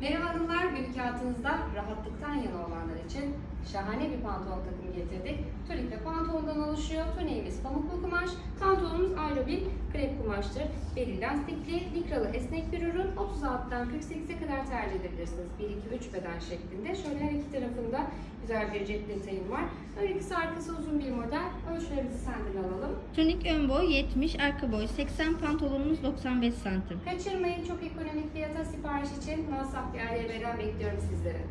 Merhaba hanımlar, günlük hayatınızda rahatlıktan yana olanlar için şahane bir pantolon takımı getirdik. Tunik ve pantolondan oluşuyor. Tuniğimiz pamuklu kumaş, pantolonumuz aerobik krep kumaştır. Beli lastikli, likralı esnek bir ürün. 36'dan 48'e kadar tercih edebilirsiniz. 1, 2, 3 beden şeklinde. Şöyle her iki tarafında güzel bir cep detayım var. Ön ikisi arkası uzun bir model. Ölçülerimizi senden alalım. Tunik ön boy 70, arka boy 80, pantolonumuz 95 santim. Kaçırmayın çok ekonomik fiyata sipariş için WhatsApp bir bekliyorum sizleri.